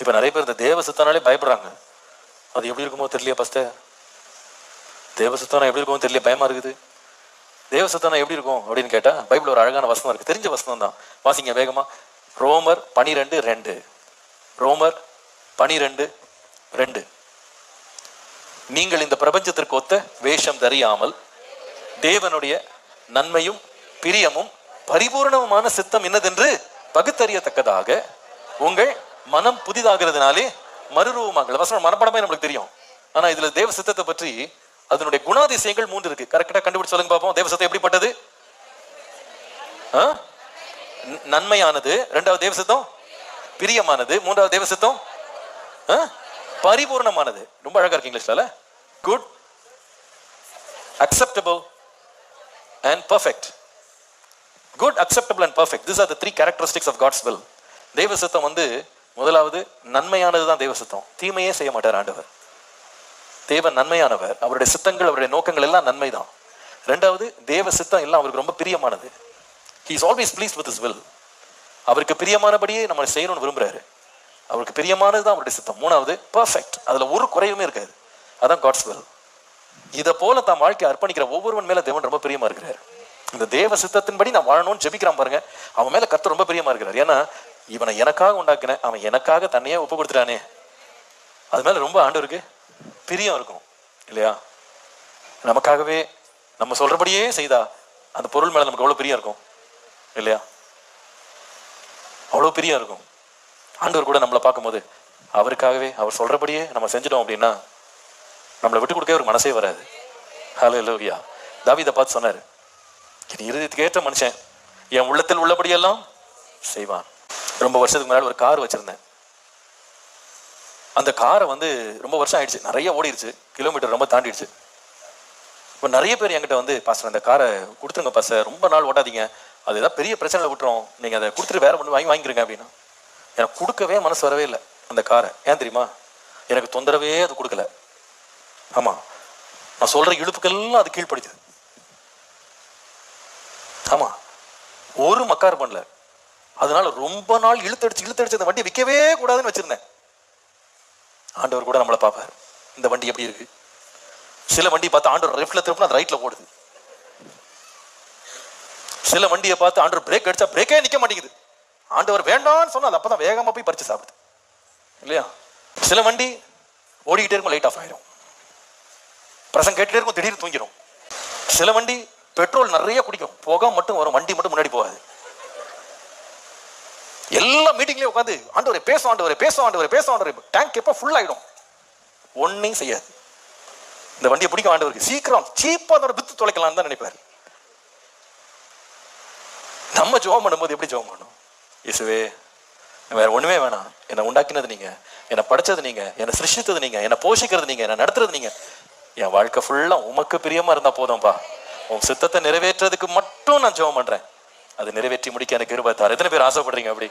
இப்போ நிறைய பேர் இந்த தேவ சித்தனாலே பயப்படுறாங்க. அது எப்படி இருக்குமோ தெரியலையா ஃபஸ்ட்டு தேவ சித்தனா எப்படி இருக்குமோ தெரியல பயமா இருக்குது. தேவ சித்தனா எப்படி இருக்கும் அப்படின்னு கேட்டால் பைபிள் ஒரு அழகான வசனம் இருக்குது தெரிஞ்ச வசனம் தான். வாசிங்க வேகமாக ரோமர் பனிரெண்டு ரெண்டு. ரோமர் பனிரெண்டு ரெண்டு. நீங்கள் இந்த பிரபஞ்சத்திற்கு ஒத்த வேஷம் தெரியாமல் தேவனுடைய நன்மையும் பிரியமும் பரிபூர்ணமான சித்தம் என்னதென்று பகுத்தறியத்தக்கதாக உங்கள் மனம் புதிதாகிறதுனாலே மறுரூபமாகல. வசனம் மனப்படமே நம்மளுக்கு தெரியும். ஆனா இதுல தேவ சித்தத்தை பற்றி அதனுடைய குணாதிசயங்கள் மூன்று இருக்கு. கரெக்டா கண்டுபிடிச்சு சொல்லுங்க பார்ப்போம் தேவ சித்தம் எப்படிப்பட்டது? ஆ? நன்மையானது. ரெண்டாவது தேவ சித்தம்? பிரியமானது. மூன்றாவது தேவ சித்தம்? ஆ? பரிபூர்ணமானது. ரொம்ப அழகா இருக்கு இங்கிலீஷ்ல good acceptable and perfect good acceptable and perfect this are the three characteristics of God's will தெய்வ சித்தம் வந்து முதலாவது நன்மையானது தான் தெய்வ சித்தம். தீமையே செய்ய மாட்டார் ஆண்டவர். தேவன் நன்மையானவர். அவருடைய சித்தங்கள் அவருடைய நோக்கங்கள் எல்லாம் நன்மை தான் ரெண்டாவது தேவ சித்தம் எல்லாம் அவருக்கு ரொம்ப பிரியமானது. He is always please with his will அவருக்கு பிரியமானபடியே நம்ம செய்யணும்னு விரும்புறாரு. அவருக்கு பிரியமானது தான் அவருடைய சித்தம். மூணாவது பர்ஃபெக்ட் அதுல ஒரு குறையுமே இருக்காது. அதான் காட்ஸ் வில் இதை போல தான் வாழ்க்கை அர்ப்பணிக்கிற ஒவ்வொருவன் மேல தேவன் ரொம்ப பிரியமா இருக்கிறார். இந்த தேவ சித்தத்தின்படி நான் வாழணும்னு ஜெபிக்கிறான் பாருங்க. அவன் மேல கர்த்தர் ரொம்ப பிரியமா இருக்கிறார். ஏன்னா இவனை எனக்காக உண்டாக்கினேன் அவன் எனக்காக தன்னையே ஒப்பு கொடுத்துட்டானே. அது மேல ரொம்ப ஆண்டவருக்கு பிரியம் இருக்கும் இல்லையா? நமக்காகவே நம்ம சொல்றபடியே செய்தா அந்த பொருள் மேல நமக்கு அவ்வளோ பிரியம் இருக்கும் இல்லையா? அவ்வளவு பிரியம் இருக்கும். ஆண்டவர் கூட நம்மளை பார்க்கும்போது அவருக்காகவே அவர் சொல்றபடியே நம்ம செஞ்சிட்டோம் அப்படின்னா நம்மளை விட்டு கொடுக்கவே ஒரு மனசே வராது. ஹலோ லோவியா தாவீதை பார்த்து சொன்னாரு என் இருதயத்துக்கு ஏற்ற மனுஷன் என் உள்ளத்தில் உள்ளபடியெல்லாம் செய்வான். ரொம்ப வருஷத்துக்கு முன்னாடி ஒரு கார் வச்சுருந்தேன். அந்த காரை வந்து ரொம்ப வருஷம் ஆயிடுச்சு. நிறைய ஓடிடுச்சு கிலோமீட்டர் ரொம்ப தாண்டிடுச்சு. இப்போ நிறைய பேர் என்கிட்ட வந்து பாஸ்டர் அந்த காரை கொடுத்துருங்க பாஸ்டர். ரொம்ப நாள் ஓட்டாதீங்க அது ஏதாவது பெரிய பிரச்சனையில் விட்டுரும். நீங்கள் அதை கொடுத்துட்டு வேற ஒன்று வாங்கி வாங்கிக்கிறங்க அப்படின்னா. எனக்கு கொடுக்கவே மனசு வரவே இல்லை அந்த காரை. ஏன் தெரியுமா? எனக்கு தொந்தரவே அது கொடுக்கல. ஆமாம் நான் சொல்கிற இழுப்புக்கெல்லாம் அது கீழ்ப்படுத்துது ஆமாம் ஒரு மக்கார் பண்ணல. அதனால ரொம்ப நாள் இழுத்தடிச்சு இழுத்தடிச்சு அந்த வண்டி விற்கவே கூடாதுன்னு வச்சிருந்தேன். ஆண்டவர் கூட நம்மளை பார்ப்பார். இந்த வண்டி எப்படி இருக்கு? சில வண்டி பார்த்து ஆண்டவர் லெஃப்ட்ல திருப்பினா அது ரைட்ல ஓடுது. சில வண்டியை பார்த்து ஆண்டவர் பிரேக் அடிச்சா பிரேக்கே நிற்க மாட்டேங்குது. ஆண்டவர் வேண்டாம்னு சொன்னால் அது அப்பதான் வேகமாக போய் பறிச்சு சாப்பிடுது. இல்லையா? சில வண்டி ஓடிக்கிட்டே இருக்கும் லைட் ஆஃப் ஆயிரும் பிரசங்க கேட்டுட்டே இருக்கும் திடீர்னு தூங்கிடும் சில வண்டி பெட்ரோல் நிறைய குடிக்கும். புகை மட்டும் வரும் வண்டி மட்டும் முன்னாடி போகாது. எல்லா மீட்டிங்லயும் உட்காந்து ஆண்டவரை பேச ஆண்டவரை பேச ஆண்டவரை பேச ஆண்டவரை. டேங்க் எப்போ ஃபுல் ஆயிடும். ஒன்றையும் செய்யாது. இந்த வண்டியை பிடிக்கும் ஆண்டவருக்கு. சீக்கிரம் சீப்பாக அதோட வித்து தொலைக்கலாம்னு தான் நினைப்பாரு. நம்ம ஜெபம் பண்ணும்போது எப்படி ஜெபம் பண்ணணும் இயேசுவே வேற ஒண்ணுமே வேணாம். என்னை உண்டாக்கினது நீங்க என்னை படைச்சது நீங்க என்னை சிருஷ்டித்தது நீங்க என்னை போஷிக்கிறது நீங்க என்னை நடத்துறது நீங்க. என் வாழ்க்கை ஃபுல்லாக உமக்கு பிரியமா இருந்தா போதும்பா. உன் சித்தத்தை நிறைவேற்றுறதுக்கு மட்டும் நான் ஜெபம் பண்றேன். அது நிறைவேற்றி முடிக்க எனக்கு இருபத்தாறு எத்தனை பேர் ஆசைப்படுறீங்க அப்படி?